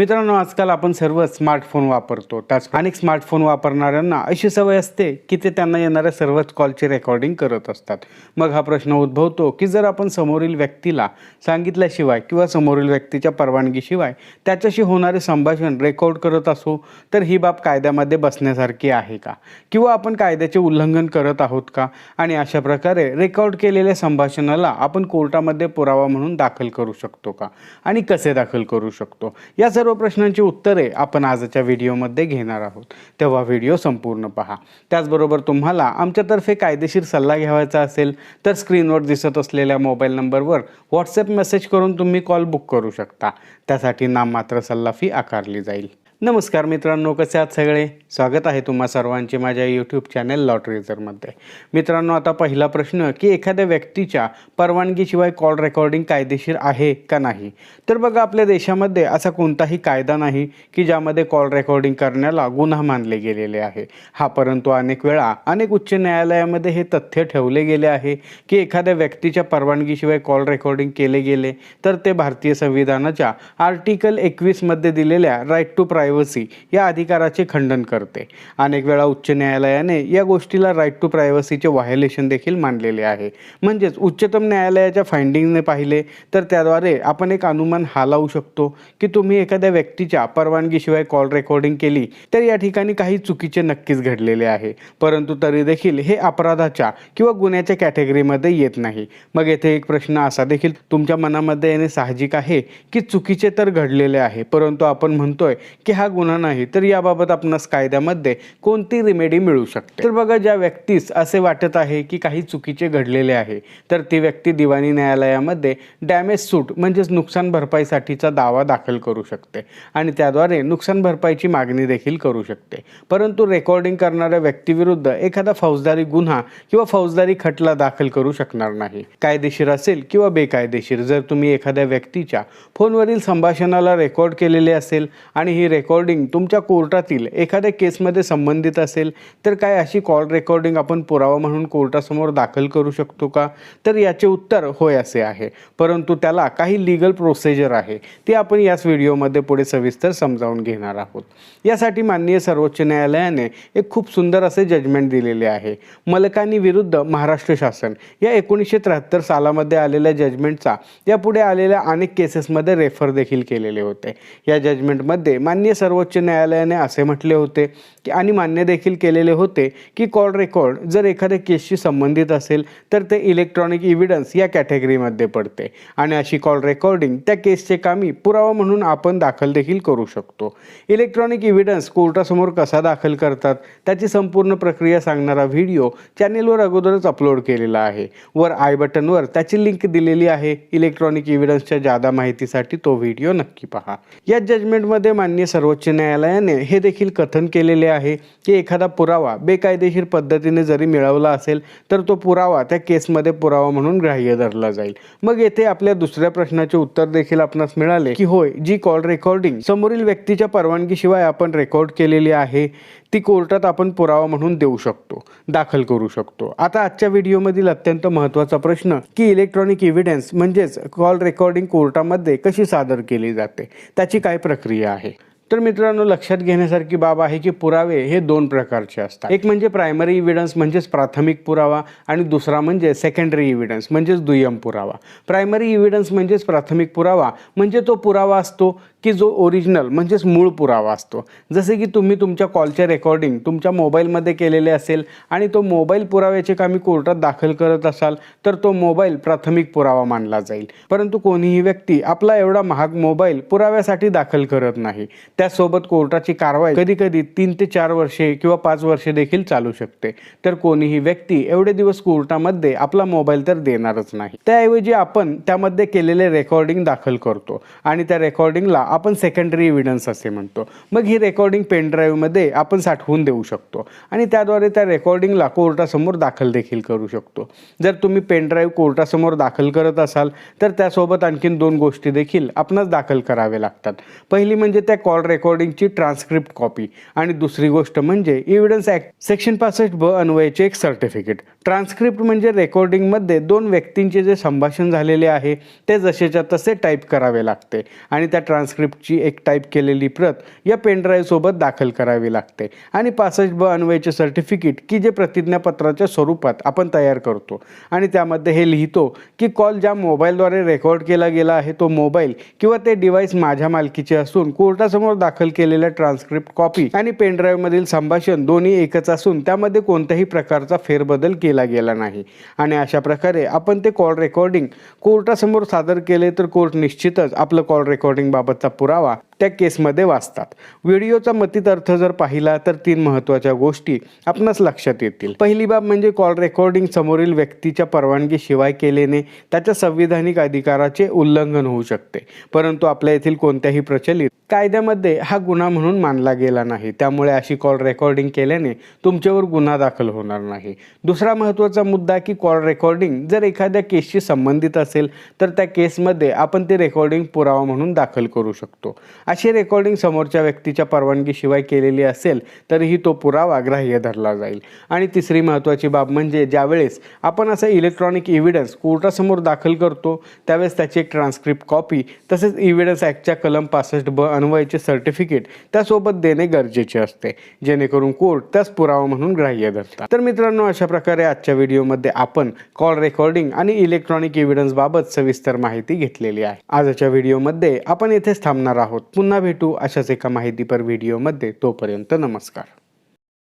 मित्रांनो आजकाल आपण सर्व स्मार्टफोन वापरतो. त्याच अनेक स्मार्टफोन वापरणाऱ्यांना अशी सवय असते की ते त्यांना येणाऱ्या सर्वच कॉलची रेकॉर्डिंग करत असतात. मग हा प्रश्न उद्भवतो की जर आपण समोरील व्यक्तीला सांगितल्याशिवाय किंवा समोरील व्यक्तीच्या परवानगीशिवाय त्याच्याशी होणारे संभाषण रेकॉर्ड करत असू तर ही बाब कायद्यामध्ये बसण्यासारखी आहे का? किंवा आपण कायद्याचे उल्लंघन करत आहोत का? आणि अशा प्रकारे रेकॉर्ड केलेल्या संभाषणाला आपण कोर्टामध्ये पुरावा म्हणून दाखल करू शकतो का? आणि कसे दाखल करू शकतो? या सर्व प्रश्नांची उत्तरे आपण आजच्या व्हिडिओमध्ये घेणार आहोत. तेव्हा व्हिडिओ संपूर्ण पहा. त्याचबरोबर तुम्हाला आमच्यातर्फे कायदेशीर सल्ला घ्यावायचा असेल तर स्क्रीनवर दिसत असलेल्या मोबाईल नंबरवर व्हॉट्सअप मेसेज करून तुम्ही कॉल बुक करू शकता. त्यासाठी नाममात्र सल्ला फी आकारली जाईल. नमस्कार मित्रांनो कसे आहात सगळे? स्वागत आहे तुम्हा सर्वांचे माझ्या यूट्यूब चॅनल लॉटरीजरमध्ये मित्रांनो आता पहिला प्रश्न की एखाद्या व्यक्तीच्या परवानगीशिवाय कॉल रेकॉर्डिंग कायदेशीर आहे का नाही? तर बघा आपल्या देशामध्ये असा कोणताही कायदा नाही की ज्यामध्ये कॉल रेकॉर्डिंग करण्याला गुन्हा मानले गेलेले आहे. हा परंतु अनेक वेळा अनेक उच्च न्यायालयामध्ये हे तथ्य ठेवले गेले आहे की एखाद्या व्यक्तीच्या परवानगीशिवाय कॉल रेकॉर्डिंग केले गेले तर ते भारतीय संविधानाच्या आर्टिकल एकवीसमध्ये दिलेल्या राईट टू प्राय प्रायव्हसी या अधिकाराचे खंडन करते. अनेक वेळा उच्च न्यायालयाने या गोष्टीला राईट टू प्रायव्हसीचे व्हायोलेशन देखील मानलेले आहे. म्हणजेच उच्चतम न्यायालयाच्या फाइंडिंगने पाहिले तर त्याद्वारे आपण एक अनुमान हा लावू शकतो की तुम्ही एखाद्या व्यक्तीच्या परवानगीशिवाय कॉल रेकॉर्डिंग केली तर या ठिकाणी काही चुकीचे नक्कीच घडलेले आहे. परंतु तरी देखील हे अपराधाच्या किंवा गुन्ह्याच्या कॅटेगरीमध्ये येत नाही. मग येथे एक प्रश्न असा देखील तुमच्या मनामध्ये येणे साहजिक आहे की चुकीचे तर घडलेले आहे परंतु आपण म्हणतोय की हा गुन्हा नाही तर याबाबत आपणास कायद्यामध्ये कोणती रिमेडी मिळू शकते? तर बघा ज्या व्यक्तीस असे वाटत आहे की काही चुकीचे घडलेले आहे तर ती व्यक्ती दिवाणी न्यायालयामध्ये डॅमेज सूट म्हणजेच नुकसान भरपाईसाठीचा दावा दाखल करू शकते आणि त्याद्वारे नुकसान भरपाईची मागणी देखील करू शकते. परंतु रेकॉर्डिंग करणाऱ्या व्यक्तीविरुद्ध एखादा फौजदारी गुन्हा किंवा फौजदारी खटला दाखल करू शकणार नाही. कायदेशीर असेल किंवा बेकायदेशीर जर तुम्ही एखाद्या व्यक्तीच्या फोनवरील संभाषणाला रेकॉर्ड केलेले असेल आणि ही रेकॉर्डिंग तुमच्या कोर्टातील एखाद्या केसमध्ये संबंधित असेल तर काय अशी कॉल रेकॉर्डिंग आपण पुरावा म्हणून कोर्टासमोर दाखल करू शकतो का? तर याचे उत्तर होय असे आहे. परंतु त्याला काही लिगल प्रोसिजर आहे. ती आपण याच व्हिडिओमध्ये पुढे सविस्तर समजावून घेणार आहोत. यासाठी माननीय सर्वोच्च न्यायालयाने एक खूप सुंदर असे जजमेंट दिलेले आहे. मलकानी विरुद्ध महाराष्ट्र शासन या एकोणीसशे त्र्याहत्तर सालामध्ये आलेल्या जजमेंटचा यापुढे आलेल्या अनेक केसेसमध्ये रेफर देखील केलेले होते. या जजमेंटमध्ये माननीय सर्वोच्च न्यायालयाने असे म्हटले होते की आणि मान्य देखील केलेले होते की कॉल रेकॉर्ड जर एखाद्या केसशी संबंधित असेल तर ते इलेक्ट्रॉनिक इव्हिडन्स या कॅटेगरीमध्ये पडते. आणि अशी कॉल रेकॉर्डिंग त्या केसचे कामी पुरावा म्हणून आपण दाखल देखील करू शकतो. इलेक्ट्रॉनिक इव्हिडन्स कोर्टासमोर कसा दाखल करतात त्याची संपूर्ण प्रक्रिया सांगणारा व्हिडिओ चॅनेलवर अगोदरच अपलोड केलेला आहे. वर आय बटनवर त्याची लिंक दिलेली आहे. इलेक्ट्रॉनिक इव्हिडन्सच्या जादा माहितीसाठी तो व्हिडिओ नक्की पहा. या जजमेंटमध्ये सर्व सर्वोच्च न्यायालयाने हे देखील कथन केलेले आहे की एखादा पुरावा बेकायदेशीर पद्धतीने जरी मिळवला असेल तर तो पुरावा त्या केसमध्ये पुरावा म्हणून ग्राह्य धरला जाईल. मग येथे आपल्या दुसऱ्या प्रश्नाचे उत्तर देखील आपणास मिळाले की होय जी कॉल रेकॉर्डिंग समोरील व्यक्तीच्या परवानगीशिवाय आपण रेकॉर्ड केलेली आहे ती कोर्टात आपण पुरावा म्हणून देऊ शकतो दाखल करू शकतो. आता आजच्या व्हिडिओमधील अत्यंत महत्त्वाचा प्रश्न की इलेक्ट्रॉनिक इव्हिडन्स म्हणजेच कॉल रेकॉर्डिंग कोर्टामध्ये कशी सादर केली जाते त्याची काय प्रक्रिया आहे? तर मित्रांनो लक्षात घेण्यासारखी बाब आहे की पुरावे हे दोन प्रकारचे असतात. एक म्हणजे प्रायमरी इव्हिडन्स म्हणजेच प्राथमिक पुरावा आणि दुसरा म्हणजे सेकंडरी इव्हिडन्स म्हणजेच दुय्यम पुरावा. प्रायमरी इव्हिडन्स म्हणजेच प्राथमिक पुरावा म्हणजे तो पुरावा असतो की जो ओरिजिनल म्हणजेच मूळ पुरावा असतो. जसे की तुम्ही तुमच्या कॉलचे रेकॉर्डिंग तुमच्या मोबाईलमध्ये केलेले असेल आणि तो मोबाईल पुराव्याचे कामी कोर्टात दाखल करत असाल तर तो मोबाईल प्राथमिक पुरावा मानला जाईल. परंतु कोणीही व्यक्ती आपला एवढा महाग मोबाईल पुराव्यासाठी दाखल करत नाही. त्यासोबत कोर्टाची कारवाई कधी कधी तीन ते चार वर्षे किंवा पाच वर्षे देखील चालू शकते. तर कोणीही व्यक्ती एवढे दिवस कोर्टामध्ये आपला मोबाईल तर देणारच नाही. त्याऐवजी आपण त्यामध्ये केलेले रेकॉर्डिंग दाखल करतो आणि त्या रेकॉर्डिंगला आपण सेकंडरी इव्हिडन्स असे म्हणतो. मग ही रेकॉर्डिंग पेनड्राईव्हमध्ये आपण साठवून देऊ शकतो आणि त्याद्वारे त्या रेकॉर्डिंगला कोर्टासमोर दाखल देखील करू शकतो. जर तुम्ही पेनड्राईव्ह कोर्टासमोर दाखल करत असाल तर त्यासोबत आणखीन दोन गोष्टी देखील आपणास दाखल करावे लागतात. पहिली म्हणजे त्या कॉल रेकॉर्डिंगची ट्रान्स्क्रिप्ट कॉपी आणि दुसरी गोष्ट म्हणजे इव्हिडन्स ॲक्ट सेक्शन पासष्ट ब अन्वयाचे एक सर्टिफिकेट ट्रान्स्क्रिप्ट म्हणजे रेकॉर्डिंगमध्ये दोन व्यक्तींचे जे संभाषण झालेले आहे ते जसेच्या तसे टाईप करावे लागते. आणि त्या ट्रान्स्क्रिप्टची एक टाईप केलेली प्रत या पेनड्राईव्हसोबत दाखल करावी लागते. आणि पासष्ट ब अन्वयाचे सर्टिफिकेट की जे प्रतिज्ञापत्राच्या स्वरूपात आपण तयार करतो. आणि त्यामध्ये हे लिहितो की कॉल ज्या मोबाईलद्वारे रेकॉर्ड केला गेला आहे तो मोबाईल किंवा ते डिव्हाइस माझ्या मालकीचे असून कोर्टासमोर दाखल केलेल्या ट्रान्सक्रिप्ट कॉपी आणि पेनड्राईव्हमधील संभाषण दोन्ही एकच असून त्यामध्ये कोणत्याही प्रकारचा फेरबदल केला गेला नाही. आणि अशा प्रकारे आपण ते कॉल रेकॉर्डिंग कोर्टासमोर सादर केले तर कोर्ट निश्चितच आपलं कॉल रेकॉर्डिंग बाबतचा पुरावा त्या केसमध्ये वाचतात. व्हिडिओचा मतीत अर्थ जर पाहिला तर तीन महत्त्वाच्या गोष्टी आपणास लक्षात येतील. पहिली बाब म्हणजे कॉल रेकॉर्डिंग समोरील व्यक्तीच्या परवानगीशिवाय केल्याने त्याच्या संविधानिक अधिकाराचे उल्लंघन होऊ शकते. परंतु आपल्या येथील कोणत्याही प्रचलित कायद्यामध्ये हा गुन्हा म्हणून मानला गेला नाही. त्यामुळे अशी कॉल रेकॉर्डिंग केल्याने तुमच्यावर गुन्हा दाखल होणार नाही. दुसरा महत्त्वाचा मुद्दा की कॉल रेकॉर्डिंग जर एखाद्या केसशी संबंधित असेल तर त्या केसमध्ये आपण ते रेकॉर्डिंग पुरावा म्हणून दाखल करू शकतो. अशी रेकॉर्डिंग समोरच्या व्यक्तीच्या परवानगीशिवाय केलेली असेल तरीही तो पुरावा ग्राह्य धरला जाईल. आणि तिसरी महत्त्वाची बाब म्हणजे ज्यावेळेस आपण असा इलेक्ट्रॉनिक इव्हिडन्स कोर्टासमोर दाखल करतो त्यावेळेस त्याची एक ट्रान्स्क्रिप्ट कॉपी तसेच इव्हिडन्स ॲक्टच्या कलम पासष्ट ब अन्वयाचे सर्टिफिकेट त्यासोबत देणे गरजेचे असते. जेणेकरून कोर्ट त्यास पुरावा म्हणून ग्राह्य धरतात. तर मित्रांनो अशा प्रकारे आजच्या व्हिडिओमध्ये आपण कॉल रेकॉर्डिंग आणि इलेक्ट्रॉनिक इव्हिडन्स बाबत सविस्तर माहिती घेतलेली आहे. आजच्या व्हिडिओमध्ये आपण येथेच थांबणार आहोत. पुन्हा भेटू अशाच एका माहितीपर व्हिडिओमध्ये. तोपर्यंत नमस्कार.